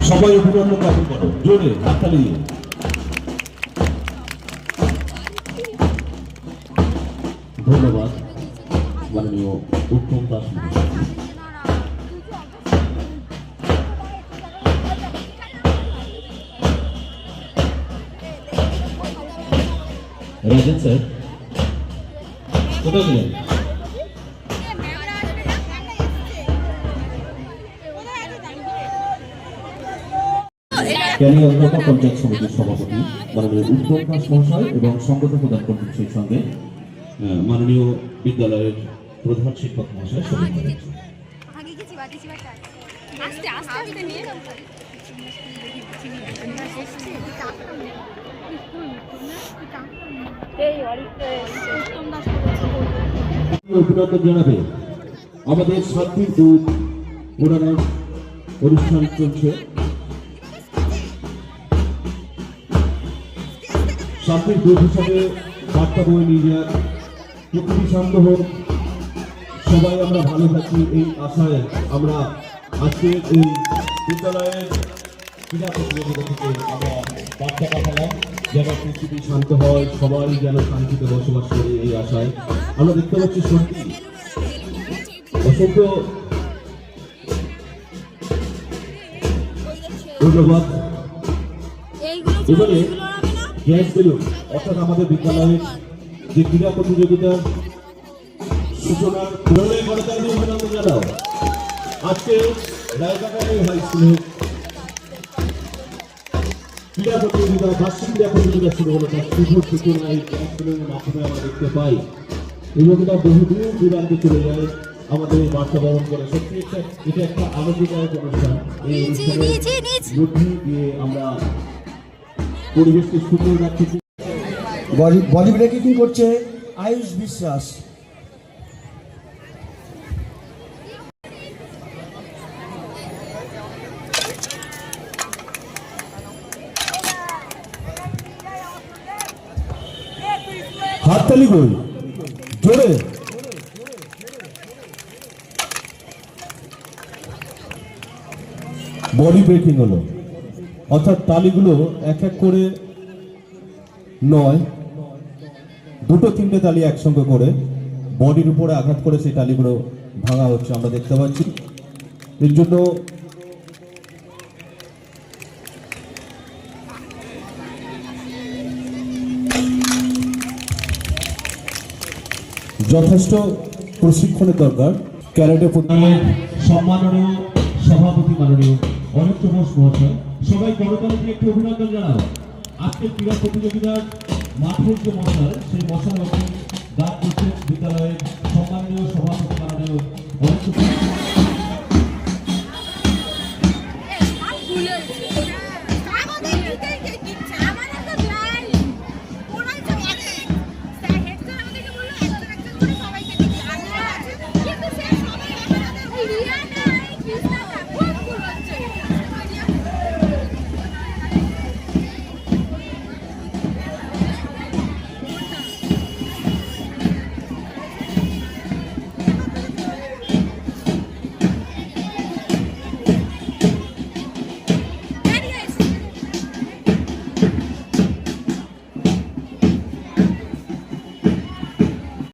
সবাই অভিনন্দন জ্ঞাপন করো। জোরে হাততালি ধন্যবাদ মাননীয় উত্তম দাস রাজেন স্যার কোথাও গেলেন? ক্যারিয়ার অধ্যক্ষ পঞ্চায়েত সমিতির সভাপতি মাননীয় উত্তম দাস মহাশয় এবং সংগঠন প্রদান কর্তৃপক্ষের সঙ্গে মাননীয় বিদ্যালয়ের প্রধান শিক্ষক মহাশয় বাড়ি আস্তে আস্তে আস্তে নিয়ে আমাদের শান্তির দূত অনুষ্ঠান চলছে। শান্তির দূত হিসাবে বার্তা বয়ে নিয়ে পৃথিবী শান্ত হোক। সবাই আমরা ভালো থাকি, এই আশায় আমরা আজকে এই বিদ্যালয়ের ক্রীড়া প্রতিযোগিতা শান্ত হয়, সবাই যেন শান্তিতে বসবাস করে এই আশায়। আমরা দেখতে পাচ্ছি সত্যি, অসংখ্য ধন্যবাদ। এবারে গ্যাস বেলুন, অর্থাৎ আমাদের বিদ্যালয়ের যে ক্রীড়া প্রতিযোগিতার সূচনা করে অভিনন্দন জানাও। আজকে রায়বাগানের হাই স্কুলে ক্রীড়া প্রতিযোগিতা বার্ষিক ক্রীড়া প্রতিযোগিতা শুরু হলো তার শুভ মাধ্যমে আমরা দেখতে পাই এবং এটা বহু দূর দূরান্তে চলে যায় আমাদের বার্তা করে সত্যি এটা একটা আনন্দদায়ক অনুষ্ঠান এই দিয়ে আমরা পরিবেশকে সুন্দর বডি বডি ব্রেকিং করছে? আয়ুষ বিশ্বাস। হাততালি গোল জোরে। বডি ব্রেকিং হলো। অর্থাৎ তালিগুলো এক এক করে নয়, দুটো তিনটে তালি একসঙ্গে করে বডির উপরে আঘাত করে সেই তালিগুলো ভাঙা হচ্ছে, আমরা দেখতে পাচ্ছি। এর জন্য যথেষ্ট প্রশিক্ষণের দরকার। ক্যারেটে সম্মাননীয় সভাপতি মাননীয় অনেক ঘোষ মহাশয়, সবাই গণতন্ত্রে একটি অভিনন্দন জানাব আজকে ক্রীড়া প্রতিযোগিতার মাঠের যে মশাল, সেই মশাল করছেন বিদ্যালয়ের সম্মাননীয় সভাপতি মাননীয় অনেক